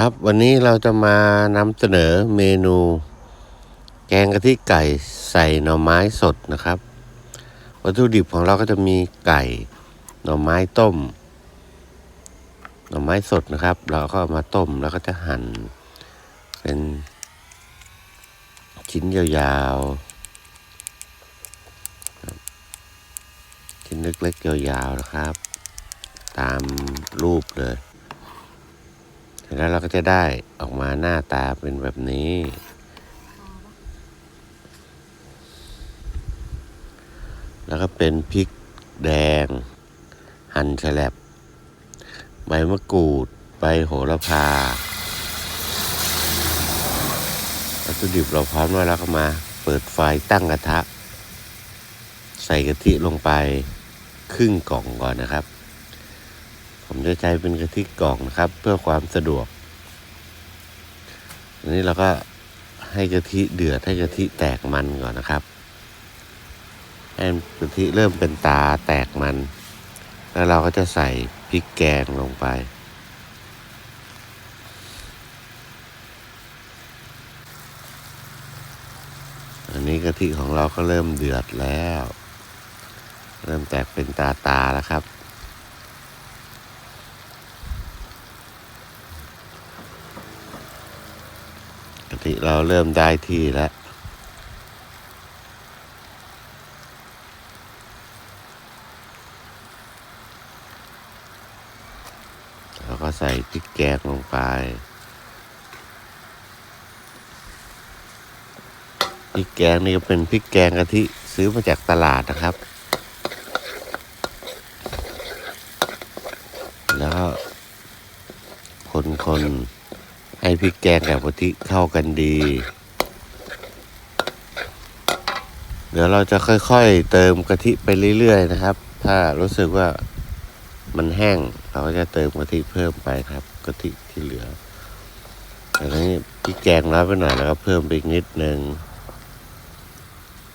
ครับวันนี้เราจะมานำเสนอเมนู แกงกะทิไก่ใส่หน่อไม้สดนะครับ วัตถุดิบของเราก็จะมีไก่หน่อไม้ต้ม หน่อไม้สดนะครับ เราก็มาต้มแล้วก็จะหั่นเป็นชิ้นยาวๆชิ้นเล็กๆยาวๆนะครับ ตามรูปเลย แล้วเราก็จะได้ออกมาหน้าตาเป็นแบบนี้ แล้วก็เป็นพริกแดง หั่นแฉลบใบมะกรูด ใบโหระพาวัตถุดิบเราพร้อมแล้วเราก็มา เปิดไฟตั้งกระทะ ใส่กะทิลงไปครึ่งกล่องก่อนนะครับ ผมจะใช้เป็นกะทิกล่องนะครับ เพื่อความสะดวก อันนี้เราก็ให้กะทิเดือดให้กะทิแตกมันก่อนนะครับให้กะทิเริ่มเป็นตาแตกมัน แล้วเราก็จะใส่พริกแกงลงไป อันนี้กะทิของเราก็เริ่มเดือดแล้ว เริ่มแตกเป็นตาตาแล้วครับ กะทิเราเริ่มได้ที่แล้วแล้วก็ใส่พริกแกงลงไปพริกแกงนี่ก็เป็นพริกแกงกะทิซื้อมาจากตลาดนะครับ แล้วก็คน ให้พริกแกงกับกะทิเข้ากันดี เดี๋ยวเราจะค่อยๆ เติมกะทิไปเรื่อยๆนะครับ ถ้ารู้สึกว่ามันแห้งเราก็จะเติมกะทิเพิ่มไปครับกะทิที่เหลือแต่นี้พริกแกงน้อยไปหน่อยแล้วก็เพิ่มไปอีกนิดนึง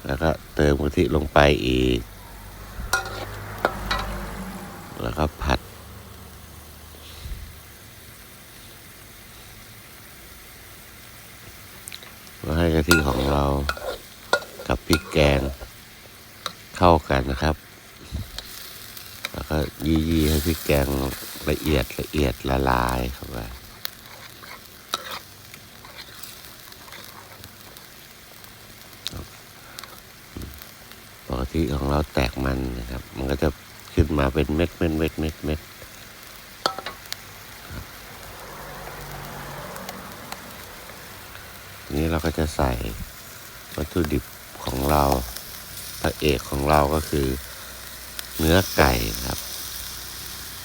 แล้วก็เติมกะทิลงไปอีก แล้วก็ผัด เพื่ของเรากับพริกแกงเข้ากันนะครับ แล้วก็ยี่ๆให้พริกแกงละเอียดละเอียดละลายเข้าไปปกติของเราแตกมันนะครับ มันก็จะขึ้นมาเป็นเม็ดเม็ดเม็ดเม็ดเม็ด ทีนี้เราก็จะใส่วัตถุดิบของเราพระเอกของเราก็คือเนื้อไก่ครับ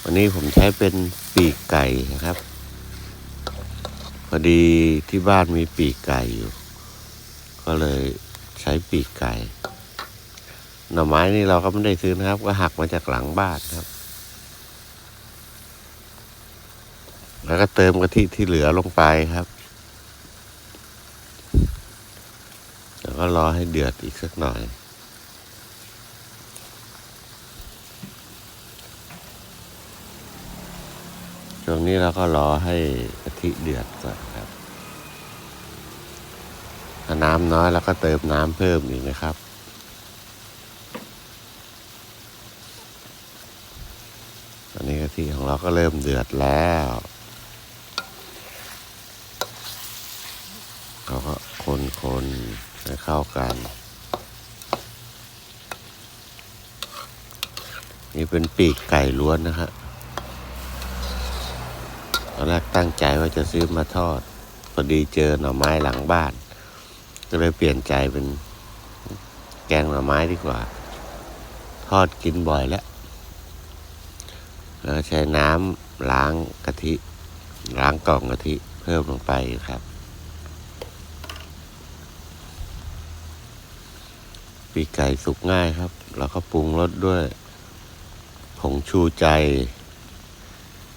วันนี้ผมใช้เป็นปีกไก่นะครับ พอดีที่บ้านมีปีกไก่อยู่ ก็เลยใช้ปีกไก่ หน่อไม้นี่เราก็ไม่ได้ซื้อนะครับ ก็หักมาจากหลังบ้านครับ แล้วก็เติมกะทิที่เหลือลงไปครับ แล้วก็รอให้เดือดอีกสักหน่อยช่วงนี้เราก็รอให้กะทิเดือดก่อนครับ ถ้าน้ำน้อยแล้วก็เติมน้ำเพิ่มอีกนะครับตอนนี้กะทิของเราก็เริ่มเดือดแล้วเราก็คนๆ ให้เข้ากัน นี่เป็นปีกไก่ล้วนนะฮะตอนแรกตั้งใจว่าจะซื้อมาทอดพอดีเจอหน่อไม้หลังบ้าน ก็เลยเปลี่ยนใจเป็นแกงหน่อไม้ดีกว่า ทอดกินบ่อยแล้วแล้วใช้น้ำล้างกะทิ ล้างกล่องกะทิเพิ่มลงไปครับ ปีกไก่สุกง่ายครับเราก็ปรุงรสด้วยผงชูใจ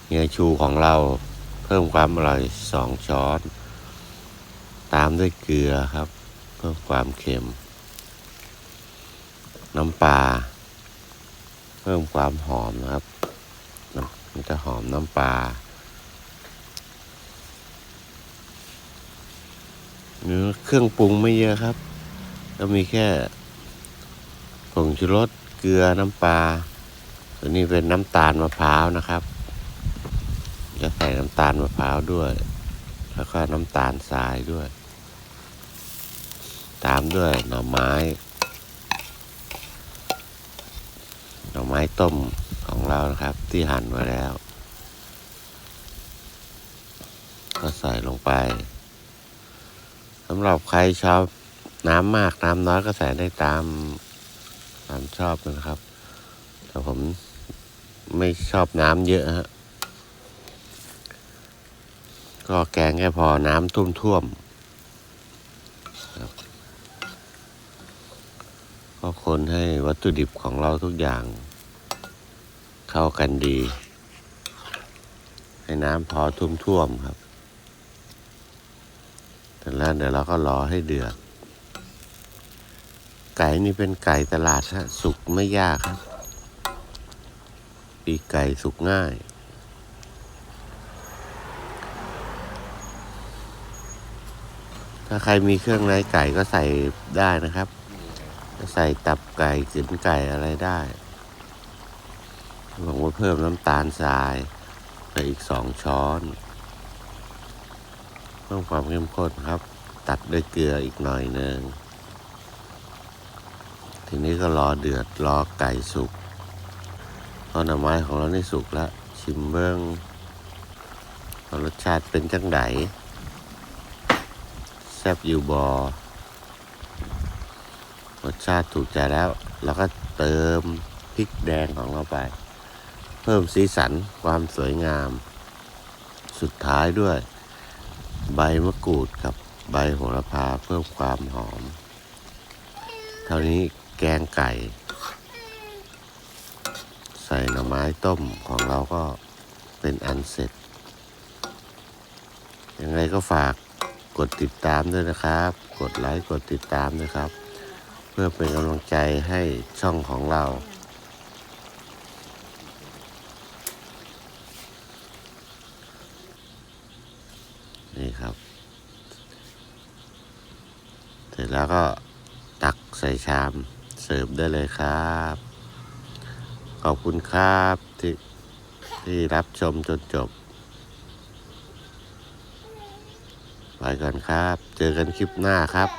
เฮียชูของเราเพิ่มความอร่อยสองช้อน ตามด้วยเกลือครับ เพิ่มความเค็ม น้ำปลาเพิ่มความหอมนะครับมันจะหอมน้ำปลาเนื้อเครื่องปรุงไม่เยอะครับ ก็มีแค่ งชูรสเกลือน้ำปลาตัวนี้เป็นน้ำตาลมะพร้าวนะครับ จะใส่น้ำตาลมะพร้าวด้วย แล้วก็น้ำตาลทรายด้วย ตามด้วยหน่อไม้ หน่อไม้ต้มของเรานะครับ ที่หั่นไว้แล้ว ก็ใส่ลงไปสำหรับใครชอบน้ำมากน้ำน้อยก็ใส่ได้ตาม ตามชอบนะครับ แต่ผมไม่ชอบน้ำเยอะฮะ ก็แกงแค่พอน้ำท่วมๆครับก็คนให้วัตถุดิบของเราทุกอย่าง เข้ากันดี ให้น้ำพอท่วมๆครับเสร็จแล้วเดี๋ยวเราก็รอให้เดือด ไก่นี่เป็นไก่ตลาดฮะสุกไม่ยากครับ ปีกไก่สุกง่าย ถ้าใครมีเครื่องในไก่ก็ใส่ได้นะครับ ใส่ตับไก่กึนไก่อะไรได้บอกว่าเพิ่มน้ำตาลทรายไปอีกสองช้อนเพิ่มความเข้มข้นครับ ตัดด้วยเกลืออีกหน่อยหนึ่ง ทีนี้ก็รอเดือดรอไก่สุกเพราะหน่อไม้ของเรานี่สุกแล้ว ชิมเบิ้งรสชาติเป็นจังไดแซบอยู่บอรสชาติถูกใจแล้วเราก็เติมพริกแดงของเราไป เพิ่มสีสันความสวยงาม สุดท้ายด้วย ใบมะกรูดกับใบโหระพาเพิ่มความหอม เท่านี้ แกงไก่ ใส่หน่อไม้ต้มของเราก็เป็นอันเสร็จ ยังไงก็ฝากกดติดตามด้วยนะครับ กดไลค์กดติดตามด้วยครับ เพื่อเป็นกำลังใจให้ช่องของเรานี่ครับ เสร็จแล้วก็ตักใส่ชาม เสริมได้เลยครับ ขอบคุณครับที่ที่รับชมจนจบ ไปก่อนครับ เจอกันคลิปหน้าครับ